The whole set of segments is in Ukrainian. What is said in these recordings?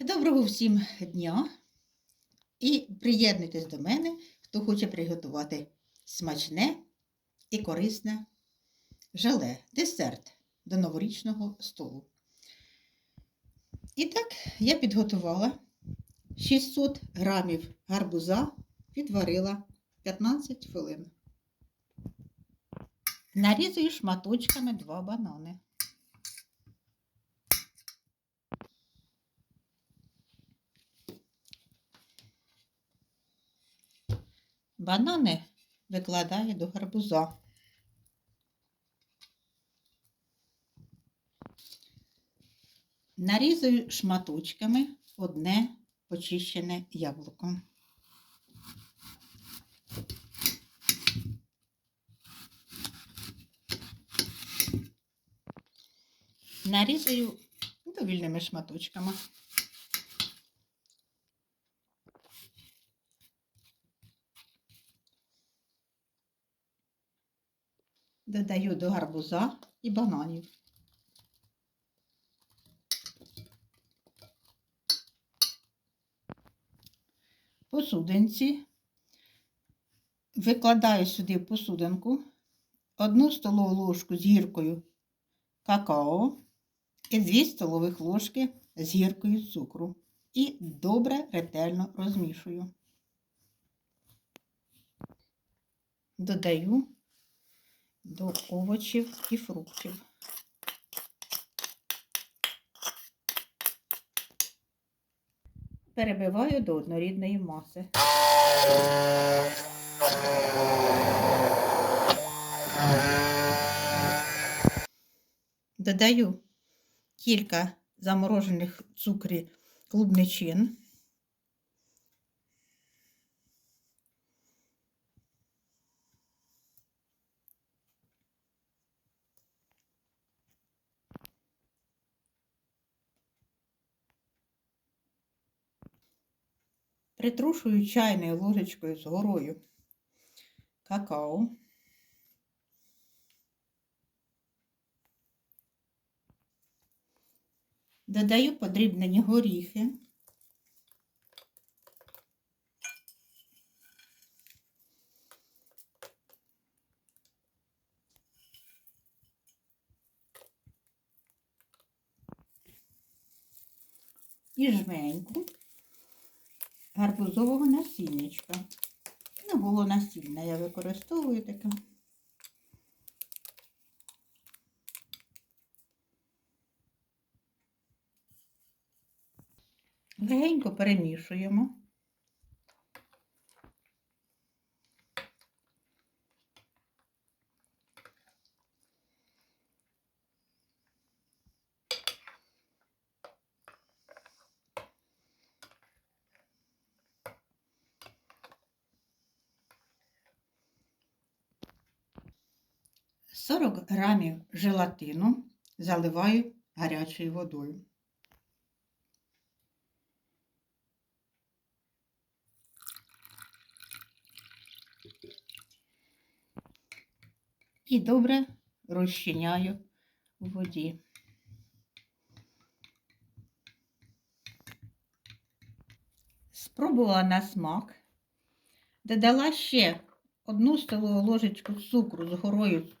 Доброго всім дня і приєднуйтесь до мене, хто хоче приготувати смачне і корисне желе, десерт до новорічного столу. І так, я підготувала 600 грамів гарбуза, відварила 15 хвилин. Нарізую шматочками два банани. Банани викладаю до гарбуза. Нарізаю шматочками одне почищене яблуко. Нарізаю довільними шматочками. Додаю до гарбуза і бананів. Посудинці. Викладаю сюди посудинку одну столову ложку з гіркою какао і 2 столових ложки з гіркою цукру. І добре ретельно розмішую. Додаю до овочів і фруктів. Перебиваю до однорідної маси. Додаю кілька заморожених цукрів клубничин. Притрушую чайною ложечкою з горою какао. Додаю подрібнені горіхи. І жменьку гарбузового насіннячка. Не було насіння, я використовую таке. Легенько перемішуємо. Сорок грамів желатину заливаю гарячою водою. І добре розчиняю у воді. Спробувала на смак, додала ще одну столову ложечку цукру з горою.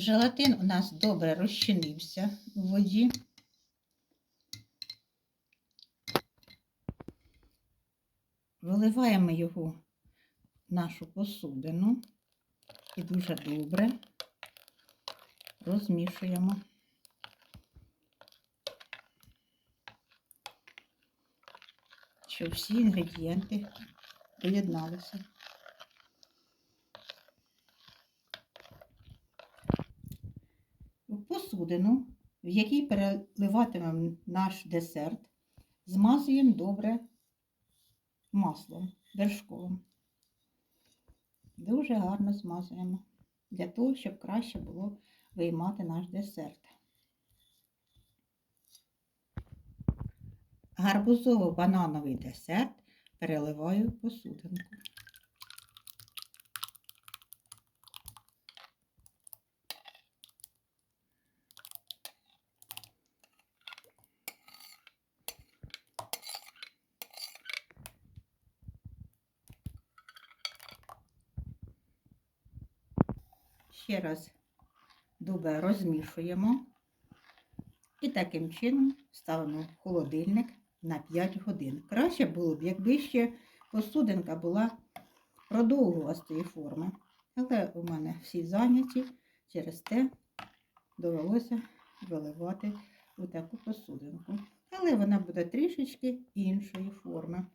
Желатин у нас добре розчинився у воді. Виливаємо його в нашу посудину і дуже добре розмішуємо. Щоб всі інгредієнти доєдналися. В посудину, в якій переливатимемо наш десерт, змазуємо добре маслом вершковим. Дуже гарно змазуємо, для того, щоб краще було виймати наш десерт. Гарбузово-банановий десерт переливаю в посудинку. Ще раз добре розмішуємо. І таким чином ставимо в холодильник на 5 годин. Краще було б, якби ще посудинка була продовгувастої форми. Але у мене всі зайняті, через те довелося виливати у таку посудинку. Але вона буде трішечки іншої форми.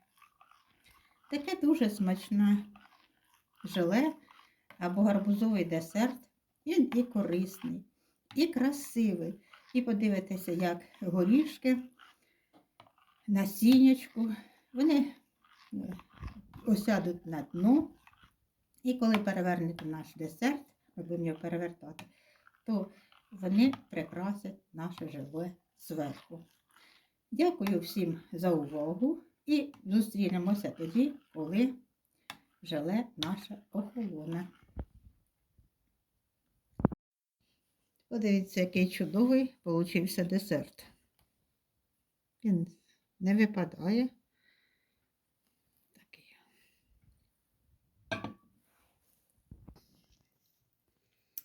Таке дуже смачне желе або гарбузовий десерт. Він і корисний, і красивий. І подивитися, як горішки, насіннячку, вони е, осядуть на дно. І коли перевернете наш десерт, ми будемо його перевертати, то вони прикрасять наше желе зверху. Дякую всім за увагу і зустрінемося тоді, коли желе наше охолоне. Подивіться, який чудовий получився десерт. Він не випадає. Такий.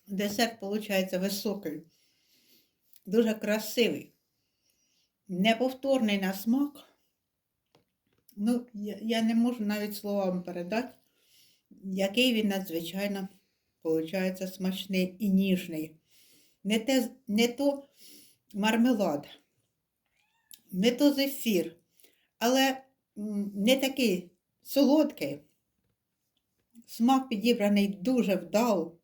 Десерт, виходить, високий, дуже красивий, неповторний на смак. Ну, я, я не можу навіть словами передати, який він надзвичайно, виходить, смачний і ніжний. Не, те, не то мармелад, не то зефір, але не такий солодкий. Смак підібраний дуже вдало.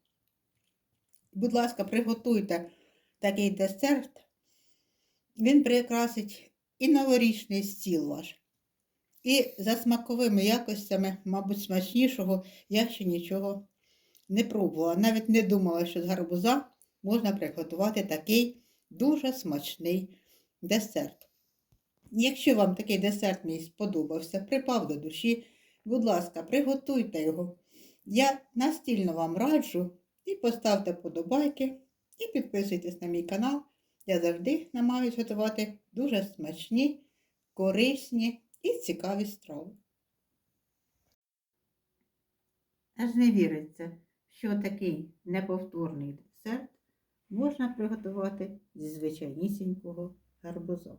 Будь ласка, приготуйте такий десерт. Він прикрасить і новорічний стіл ваш. І за смаковими якостями, мабуть, смачнішого я ще нічого не пробувала. Навіть не думала, що з гарбуза можна приготувати такий дуже смачний десерт. Якщо вам такий десерт мій сподобався, припав до душі, будь ласка, приготуйте його. Я настільно вам раджу і поставте подобайки, і підписуйтесь на мій канал. Я завжди намагаюся готувати дуже смачні, корисні і цікаві страви. Аж не віриться, що такий неповторний десерт можна приготувати зі звичайнісінького гарбуза.